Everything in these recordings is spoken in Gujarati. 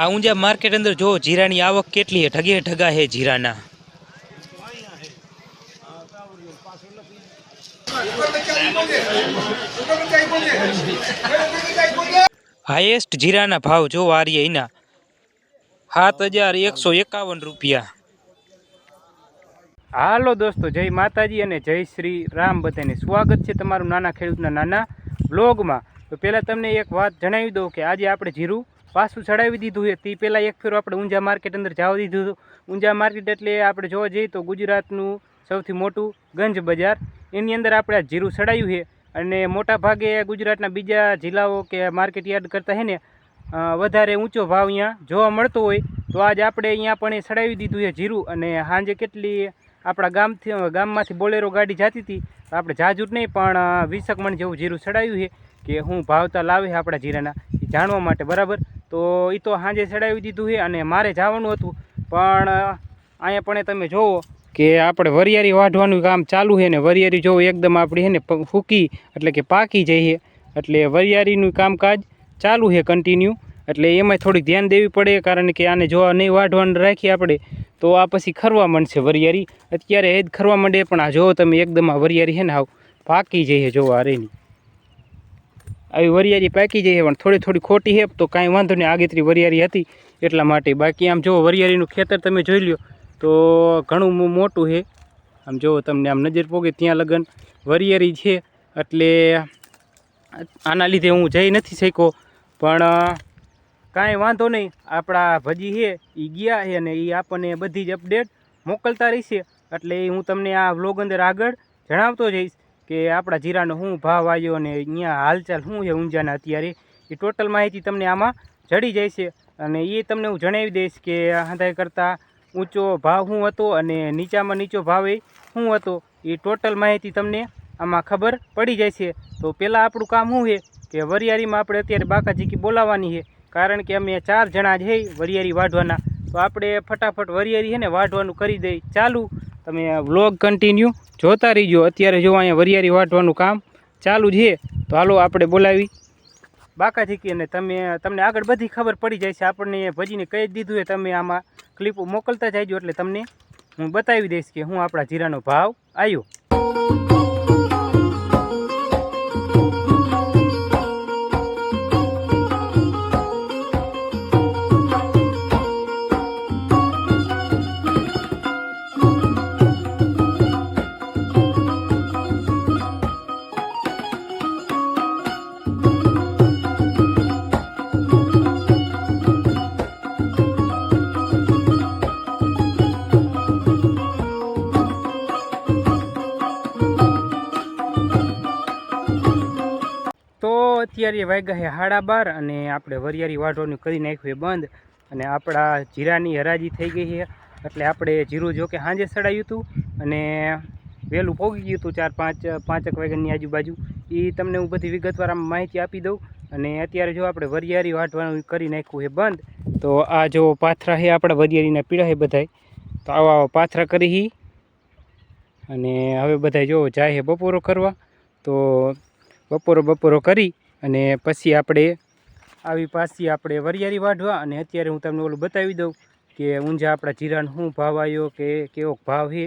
આ ઊંઝા માર્કેટ અંદર જો જીરાની આવક કેટલી ઢગે ઢગા હે જીરાના. હાઈએસ્ટ જીરાના ભાવ જો વારીએ એના. સાત હજાર એકસો એકાવન રૂપિયા. હાલો દોસ્તો, જય માતાજી અને જય શ્રી રામ બધાને. સ્વાગત છે તમારું નાના ખેડૂતના નાના બ્લોગમાં. તો પહેલાં તમને એક વાત જણાવી દઉં કે આજે આપણે જીરું પાછું ચડાવી દીધું છે. તે પહેલાં એક ફેરો આપણે ઊંઝા માર્કેટ અંદર જવા દીધું હતું. ઊંઝા માર્કેટ એટલે આપણે જોવા જઈએ તો ગુજરાતનું સૌથી મોટું ગંજ બજાર. એની અંદર આપણે જીરું ચડાયું છે. અને મોટા ભાગે ગુજરાતના બીજા જિલ્લાઓ કે માર્કેટ યાર્ડ કરતાં છે ને વધારે ઊંચો ભાવ અહીંયા જોવા મળતો હોય, તો આજ આપણે અહીંયા પણ એ ચડાવી દીધું છે જીરું. અને સાંજે કેટલી આપણા ગામથી, ગામમાંથી બોલેરો ગાડી જતી હતી, તો આપણે જાજુ જ નહીં, પણ વીસક મણ જેવું જીરું ચડાવ્યું છે કે હું ભાવતા લાવે આપણા જીરાના. એ જાણવા માટે બરાબર. તો એ તો સાંજે ચડાવી દીધું છે અને મારે જવાનું હતું. પણ અહીંયા પણ તમે જોવો કે આપણે વરિયારી વાઢવાનું કામ ચાલુ છે ને વરિયારી જોવો એકદમ આપણી છે ને ફૂકી એટલે કે પાકી જઈએ એટલે વરિયારીનું કામકાજ ચાલુ છે કન્ટિન્યુ એટલે એમાં થોડીક ધ્યાન દેવી પડે કારણ કે આને જો નહીં વાઢવાનું રાખીએ આપણે, તો આ પછી ખરવા માંડશે વરિયારી અત્યારે એ જ ખરવા માંડે પણ આ જોવો તમે એકદમ આ વરિયારી છે ને હાવ પાકી જઈએ જોવો આ રેની આવી વરિયાળી પાકી જઈએ પણ થોડી થોડી ખોટી છે, તો કાંઈ વાંધો નહીં, આગેતરી વરિયારી હતી એટલા માટે. બાકી આમ જો વરિયાળીનું ખેતર તમે જોઈ લ્યો, તો ઘણું મોટું છે. આમ જો તમને આમ નજર પોગે ત્યાં લગન વરિયાળી છે, એટલે આના લીધે હું જઈ નથી શક્યો, પણ કાંઈ વાંધો નહીં, આપણા ભજી છે એ ગયા છે અને એ આપણને બધી જ અપડેટ મોકલતા રહેશે, એટલે હું તમને આ વ્લોગ અંદર આગળ જણાવતો જઈશ. કે આપણા જીરાનો શું ભાવ આવ્યો અને અહીંયા હાલચાલ શું છે ઊંઝાના અત્યારે? એ ટોટલ માહિતી તમને આમાં જડી જાય છે. અને એ તમને હું જણાવી દઈશ કે હંધાઈ કરતાં ઊંચો ભાવ શું હતો અને નીચામાં નીચો ભાવ એ શું હતો? એ ટોટલ માહિતી તમને આમાં ખબર પડી જાય છે. તો પહેલાં આપણું કામ શું છે? કે વરિયાળીમાં આપણે અત્યારે બાકાજીકી બોલાવવાની છે. કારણ કે અમે ચાર જણા જ છે વરિયારી વાઢવાના. તો આપણે ફટાફટ વરિયારી છે ને વાઢવાનું કરી દઈ. ચાલુ. તમે વ્લોગ કન્ટિન્યુ જોતા રહીજો. અત્યારે જો અહીંયા વરિયાળી વાટવાનું કામ ચાલુ છે, તો હાલો આપણે બોલાવી. બાકાજીકી અને તમે, તમને આગળ બધી ખબર પડી જાય છે. આપણને ભજીને કહી દીધું છે, તમે આમાં ક્લિપો મોકલતા જાયજો. એટલે તમને હું બતાવી દઈશ કે હું આપણા જીરાનો ભાવ આવ્યો અત્યારે વાગ્યા છે સાડા બાર અને આપણે વરિયારી વાઢવાનું કરી નાખ્યું બંધ. અને આપણા જીરાની હરાજી થઈ ગઈ છે એટલે આપણે જીરું જો કે સાંજે ચડાવ્યું હતું અને વહેલું પોગી ગયું હતું ચાર પાંચ, પાંચક વાગ્યાની આજુબાજુ. એ તમને હું બધી વિગતવાર માહિતી આપી દઉં. અને અત્યારે જો આપણે વરિયારી વાઢવાનું કરી નાખ્યું છે બંધ, તો આ જો પાથરા છે આપણા વરિયાળીના પીળા છે બધાય. તો આવા આવા પાથરા કરી અને હવે બધા જો જાય છે બપોરો કરવા, તો બપોરો બપોરો કરી અને પછી આપણે આવી પાછી આપણે વરિયાળી વાઢવા અને અત્યારે હું તમને ઓલું બતાવી દઉં કે ઊંઝા આપણા જીરાનો શું ભાવ આવ્યો કે કેવો ભાવ છે,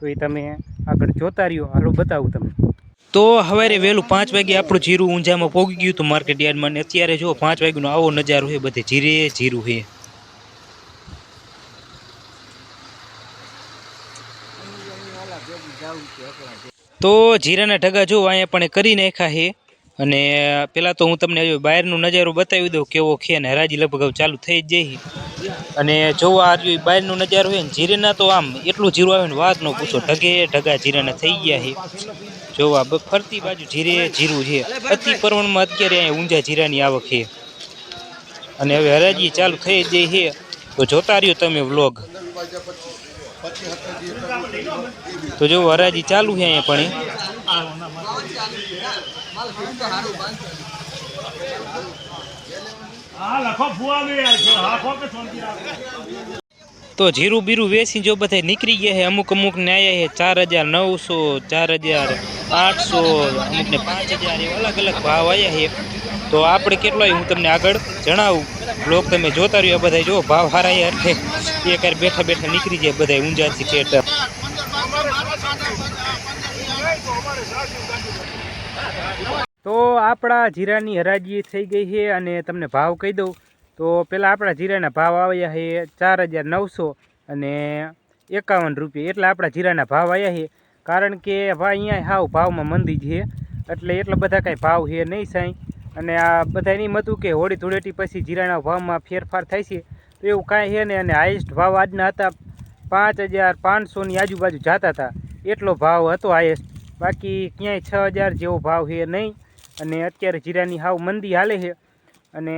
તો એ તમે આગળ જોતા રહ્યો. હાલો, બતાવું તમને. તો હવે વહેલું પાંચ વાગે આપણું જીરું ઊંઝામાં પોગી ગયું હતું માર્કેટ યાર્ડમાં ને અત્યારે જો પાંચ વાગ્યાનો આવો નજારો છે, બધે જીરે, જીરું છે. તો જીરાના ઢગા જો અહીંયા પણ કરી નાખ્યા છે. અને પહેલાં તો હું તમને બહારનો નજારો બતાવી દઉં કેવો છે અને હરાજી લગભગ ચાલુ થઈ જ જઈ. અને જોવા આ બહારનું નજારું છે ને, જીરેના તો આમ એટલું જીરું આવે ને વાત ન પૂછો, ઢગે ઢગા જીરાના થઈ ગયા છે. જોવા ફરતી બાજુ જીરે, જીરું છે. અતિ પ્રમાણમાં અત્યારે અહીંયા ઊંઝા જીરાની આવક છે. અને હવે હરાજી ચાલુ થઈ જઈ છે. તો જોતા રહ્યો તમે વ્લોગ. તો જો હરાજી ચાલુ છે અહીંયા પણ. તો જીરું બીરું વેચી જો બધા નીકળી ગયા છે. અમુક અમુક ને આયા છે. ચાર હજાર નવસો, ચાર હજાર આઠસો, અમુક ને પાંચ હજાર એવા અલગ અલગ ભાવ આવ્યા છે. તો આપણે કેટલો આવ્યું હું તમને આગળ જણાવું. બ્લોગ તમે જોતા રહ્યો આ બધા જો ભાવ હારાય એટલે એક યાર બેઠા બેઠા નીકળી જાય બધા ઊંઝાથી ઠેઠ તો આપણા જીરાની હરાજી થઈ ગઈ છે અને તમને ભાવ કહી દઉં. તો પહેલાં આપણા જીરાના ભાવ આવ્યા છે ચાર હજાર નવસો અને એકાવન રૂપિયા. એટલા આપણા જીરાના ભાવ આવ્યા છે. કારણ કે ભાઈ, અહીંયા હાવ ભાવમાં મંદી છે. એટલે એટલા બધા કાંઈ ભાવ છે નહીં સાંઈ. અને આ બધા એમ હતું કે હોળી ધૂળેટી પછી જીરાના ભાવમાં ફેરફાર થાય છે. તો એવું કાંઈ છે નહીં. અને હાઈએસ્ટ ભાવ આજના હતા પાંચ હજાર પાંચસોની આજુબાજુ જતા હતા. એટલો ભાવ હતો હાઈએસ્ટ બાકી ક્યાંય છ હજાર જેવો ભાવ છે નહીં. અને અત્યારે જીરાની હાવ મંદી હાલે છે. અને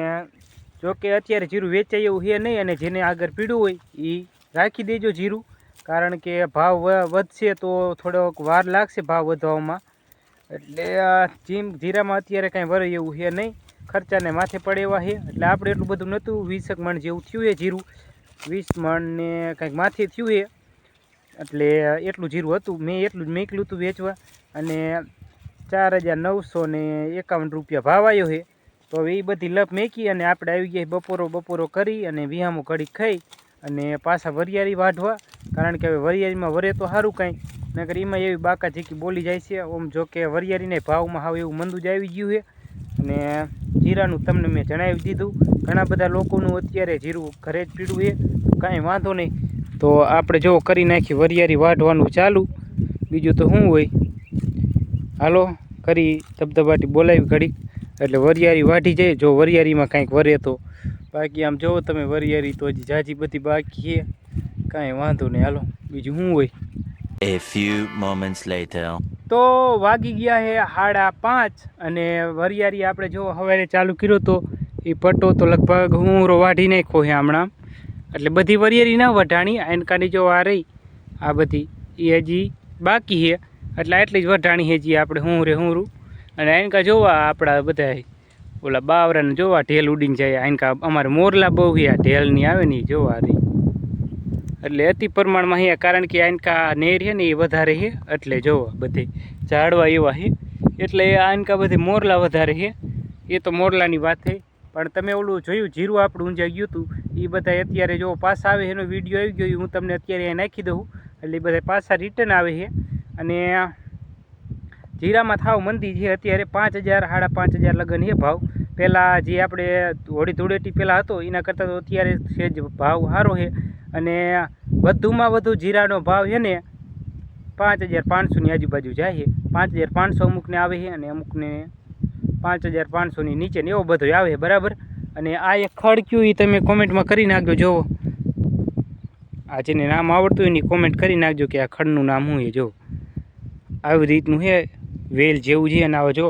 જો કે અત્યારે જીરું વેચાય એવું છે નહીં અને જેને આગળ પીડું હોય એ રાખી દેજો જીરું. કારણ કે ભાવ વધશે તો થોડોક વાર લાગશે ભાવ વધવામાં. એટલે જીમ જીરામાં અત્યારે કાંઈ વરે એવું છે નહીં. ખર્ચાને માથે પડે એવા છે. એટલે આપણે એટલું બધું નહોતું. વીસેક મણ જેવું થયું છે જીરું. વીસ મણને કંઈક માથે થયું છે. એટલે એટલું જીરું હતું. મેં એટલું જ મેકલું હતું વેચવા. અને ચાર હજાર નવસો ને એકાવન રૂપિયા ભાવ આવ્યો છે. તો હવે એ બધી લપ મેકી અને આપણે આવી ગયા બપોરો બપોરો કરી અને વિહામો ઘડી ખાઈ અને પાછા વરિયાળી વાઢવા. કારણ કે હવે વરિયાળીમાં વરે તો સારું કાંઈ. નકર એમાં એવી બાકા ઝીકી બોલી જાય છે. ઓમ જો કે વરિયાળીને ભાવમાં હાવ એવું મંદું જ આવી ગયું છે. અને જીરાનું તમને મેં જણાવી દીધું. ઘણા બધા લોકોનું અત્યારે જીરું ઘરે જ પીડું છે. કાંઈ વાંધો નહીં. તો આપણે જો કરી નાખી વરિયારી વાઢવાનું ચાલુ. બીજું તો શું હોય? હાલો કરી ધબધબાટી બોલાવી ઘડીક. એટલે વરિયારી વાઢી જાય. જો વરિયારીમાં કાંઈક વરે તો. બાકી આમ જોવો તમે વરિયારી તો હજી જાજી બધી બાકી છે. કાંઈ વાંધો નહીં. હાલો બીજું શું હોય? A few moments later. તો વાગી ગયા છે સાડા પાંચ અને વરિયારી આપણે જો સવારે ચાલુ કર્યો તો એ પટ્ટો તો લગભગ હું રો વાઢી નાખ્યો છે હમણાં. એટલે બધી વરિયેરી ના વઢાણી એનકાની જો આ રહી, આ બધી એ હજી બાકી છે. એટલે આટલી જ વઢાણી હેજી આપણે હું રે હું રૂ. અને એનકા જોવા આપણા બધા ઓલા બાવરાને જોવા ઢેલ ઉડીને જાય. એનકા અમારે મોરલા બહુ ગયા ઢેલની આવે ને એ જોવા રહી. એટલે અતિ પ્રમાણમાં અહીંયા કારણ કે આનકા નેર છે ને એ વધારે છે. એટલે જોવો બધે ઝાડવા એવા છે. એટલે આનકા બધે મોરલા વધારે છે. એ તો મોરલાની વાત છે. પણ તમે ઓલું જોયું, જીરું આપણું ઊંઝા ગયું હતું એ બધા અત્યારે જો પાસ આવે એનો વીડિયો આવી ગયો હું તમને અત્યારે એ નાખી દઉં. એટલે એ બધા પાછા રિટર્ન આવે છે. અને જીરામાં થાવ મંદી છે, અત્યારે પાંચ હજાર, સાડા પાંચ હજાર લગ્ન છે ભાવ. પહેલાં જે આપણે હોળી ધૂળેટી પહેલાં હતો, એના કરતાં તો અત્યારે છે જ ભાવ સારો છે. અને વધુમાં વધુ જીરાનો ભાવ છે ને, પાંચ હજાર પાંચસોની આજુબાજુ જાય છે. પાંચ હજાર પાંચસો અમુકને આવે છે અને અમુકને પાંચ હજાર પાંચસોની નીચે ને એવો બધો આવે, બરાબર? અને આ એક ખડ કયું એ તમે કોમેન્ટમાં કરી નાખજો, જોવો. આ જેને નામ આવડતું હોય એની કોમેન્ટ કરી નાખજો કે આ ખડનું નામ શું એ જો. આવી રીતનું છે વેલ જેવું છે અને આવો જો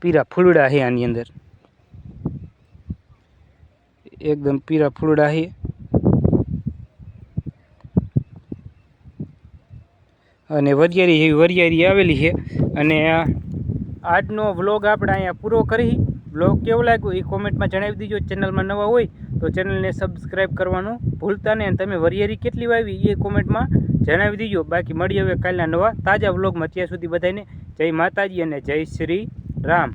પીરા ફૂલડા છે આની અંદર. એકદમ પીરા ફૂલડા છે અને વરિયાળી જેવી વરિયારી આવેલી છે અને આ આજનો વ્લોગ આપણે અહીંયા પૂરો કરી. વ્લોગ કેવો લાગ્યો એ કોમેન્ટમાં જણાવી દીજો. ચેનલમાં નવા હોય તો ચેનલને સબસ્ક્રાઈબ કરવાનું ભૂલતા નહીં અને તમે વરિયેરી કેટલી વાવી એ કોમેન્ટમાં જણાવી દીજો. બાકી મળી હવે કાલના નવા તાજા વ્લોગમાં. ત્યાં સુધી બધાને જય માતાજી અને જય શ્રી રામ.